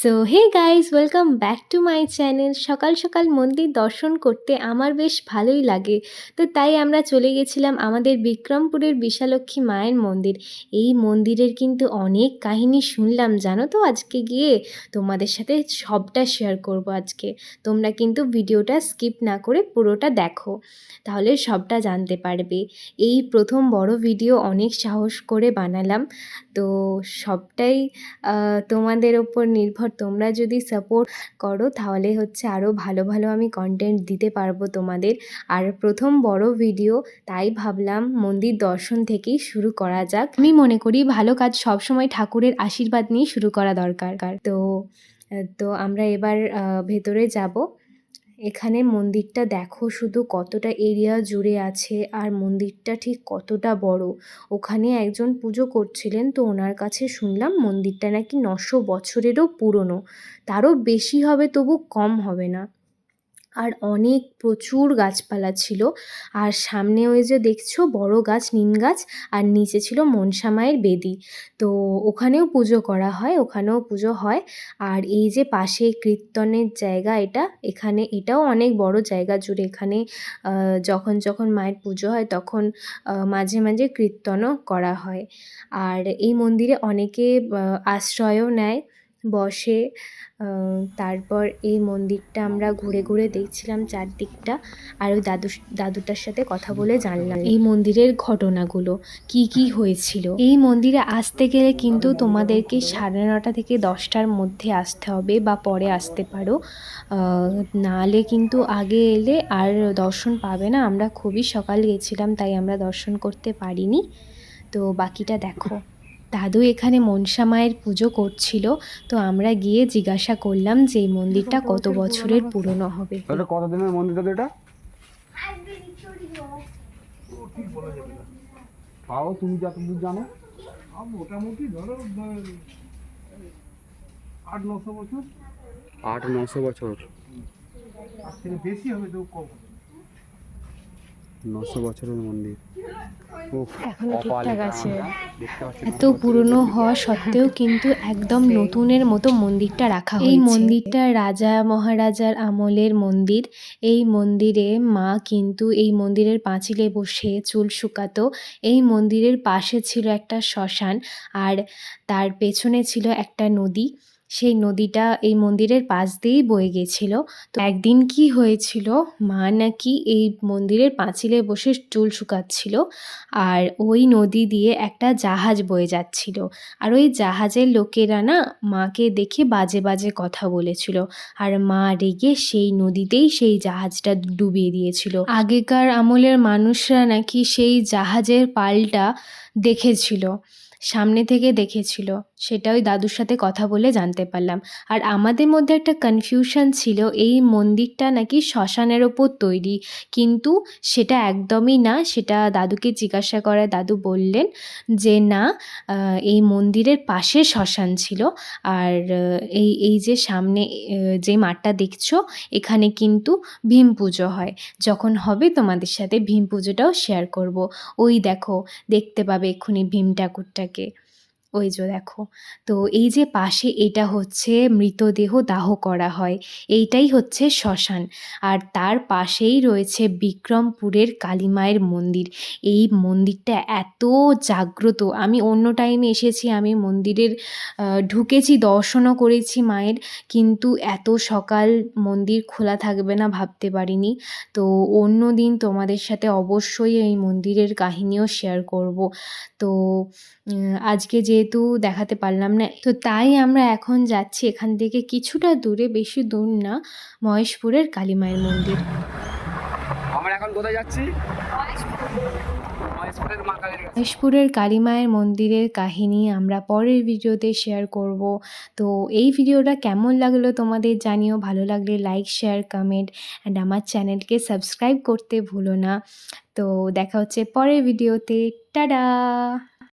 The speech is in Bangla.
So hey guys welcome back to my channel সকাল সকাল মন্দির দর্শন করতে আমার বেশ ভালোই লাগে। তো তাই আমরা চলে গেছিলাম আমাদের বিক্রমপুরের বিশালক্ষী মায়ের মন্দির। এই মন্দিরের কিন্তু অনেক কাহিনী শুনলাম, জানো তো আজকে গিয়ে? তোমাদের সাথে সবটা শেয়ার করব আজকে। তোমরা কিন্তু ভিডিওটা স্কিপ না করে পুরোটা দেখো, তাহলে সবটা জানতে পারবে। এই প্রথম বড় ভিডিও অনেক সাহস করে বানালাম। তো সবটাই তোমাদের ওপর নির্ভর তোমরা যদি সাপোর্ট করো, তাহলে হচ্ছে আরও ভালো ভালো আমি কন্টেন্ট দিতে পারব তোমাদের। আর প্রথম বড় ভিডিও তাই ভাবলাম মন্দির দর্শন থেকেই শুরু করা যাক। আমি মনে করি ভালো কাজ সবসময় ঠাকুরের আশীর্বাদ নিয়ে শুরু করা দরকার। তো তো আমরা এবার ভেতরে যাব। এখানে মন্দিরটা দেখো শুধু কতটা এরিয়া জুড়ে আছে আর মন্দিরটা ঠিক কতটা বড়। ওখানে একজন পুজো করছিলেন তো ওনার কাছে শুনলাম মন্দিরটা নাকি নশো বছরেরও পুরনো। তারও বেশি হবে তবু কম হবে না। আর অনেক প্রচুর গাছপালা ছিল। আর সামনে ওই যে দেখছ, বড় গাছ, নিম গাছ, আর নিচে ছিল মনসা মায়ের বেদি। তো ওখানেও পুজো করা হয়, ওখানেও পুজো হয়। আর এই যে পাশে কীর্তনের জায়গা এটা, এখানে এটাও অনেক বড় জায়গা জুড়ে এখানে যখন যখন মায়ের পুজো হয় তখন মাঝে মাঝে কীর্তনও করা হয়। আর এই মন্দিরে অনেকে আশ্রয়ও নেয়। বসে তারপর এই মন্দিরটা আমরা ঘুরে ঘুরে দেখছিলাম চারদিকটা আর ওই দাদু দাদুটার সাথে কথা বলে জানলাম এই মন্দিরের ঘটনাগুলো, কি কি হয়েছিল। এই মন্দিরে আসতে গেলে কিন্তু তোমাদেরকে সাড়ে নটা থেকে দশটার মধ্যে আসতে হবে বা পরে আসতে পারো। নাহলে কিন্তু আগে এলে আর দর্শন পাবে না। আমরা খুবই সকাল গেছিলাম, তাই আমরা দর্শন করতে পারিনি। তো বাকিটা দেখো। দাদু এখানে মনসা মায়ের পুজো করছিল তো আমরা গিয়ে জিজ্ঞাসা করলাম যে এই মন্দিরটা কত বছরের পুরনো হবে? তাহলে কত দিনের মন্দির দাদা এটা? তাও তুমি যতদূর জানো? মোটামুটি ধরো আট নশো বছর। আট নশো বছর। বেশি হবে তো কম। হবে। নশো বছরের মন্দির। এখনও ঠিকঠাক আছে। এত পুরনো হওয়া সত্ত্বেও কিন্তু একদম নতুনের মতো মন্দিরটা রাখা হয়েছে। এই মন্দিরটা রাজা মহারাজার আমলের মন্দির। এই মন্দিরে মা কিন্তু এই মন্দিরের পাঁচিলে বসে চুল শুকাতো। এই মন্দিরের পাশে ছিল একটা শ্মশান আর তার পেছনে ছিল একটা নদী। সেই নদীটা এই মন্দিরের পাশ দিয়েই বয়ে গেছিল। তো একদিন কি হয়েছিল? মা নাকি এই মন্দিরের পাঁচিলে বসে চুল শুকাচ্ছিল আর ওই নদী দিয়ে একটা জাহাজ বয়ে যাচ্ছিল। আর ওই জাহাজের লোকেরা না মাকে দেখে বাজে বাজে কথা বলেছিল আর মা রেগে সেই নদীতেই সেই জাহাজটা ডুবিয়ে দিয়েছিল। আগেকার আমলের মানুষরা নাকি সেই জাহাজের পালটা দেখেছিল, সামনে থেকে দেখেছিল। সেটা ওই দাদুর সাথে কথা বলে জানতে পারলাম। আর আমাদের মধ্যে একটা কনফিউশন ছিল, এই মন্দিরটা নাকি শ্মশানের ওপর তৈরি। কিন্তু সেটা একদমই না, সেটা দাদুকে জিজ্ঞাসা করে দাদু বললেন যে, না এই মন্দিরের পাশে শ্মশান ছিল। আর এই এই যে সামনে যে মাঠটা দেখছ, এখানে কিন্তু ভীম পুজো হয়। যখন হবে তোমাদের সাথে ভীম পুজোটাও শেয়ার করব। ওই দেখো, দেখতে পাবে এক্ষুনি ভীম ঠাকুরটাকে। ওই যে দেখো। তো এই যে পাশে এটা হচ্ছে মৃতদেহ দাহ করা হয়। এইটাই হচ্ছে শ্মশান। আর তার পাশেই রয়েছে বিক্রমপুরের কালীমায়ের মন্দির। এই মন্দিরটা এত জাগ্রত। আমি অন্য টাইমে এসেছি, আমি মন্দিরের ঢুকেছি, দর্শনও করেছি মায়ের। কিন্তু এত সকাল মন্দির খোলা থাকবে না ভাবতে পারিনি। তো অন্য দিন তোমাদের সাথে অবশ্যই এই মন্দিরের কাহিনীও শেয়ার করব। তো আজকে আজকে যেহেতু দেখাতে পারলাম না। তো তাই আমরা এখন যাচ্ছি এখান থেকে কিছুটা দূরে বেশি দূর না মহেশপুরের কালীমায়ের মন্দির। আমরা এখন কোথায় যাচ্ছি? মহেশপুরের কালীমায়ের মন্দিরের কাহিনী আমরা পরের ভিডিওতে শেয়ার করব। তো এই ভিডিওটা কেমন লাগল তোমাদের জানিও। ভালো লাগলে লাইক শেয়ার কমেন্ট অ্যান্ড আমার চ্যানেলকে সাবস্ক্রাইব করতে ভুলো না। তো দেখা হচ্ছে পরের ভিডিওতে। টাডা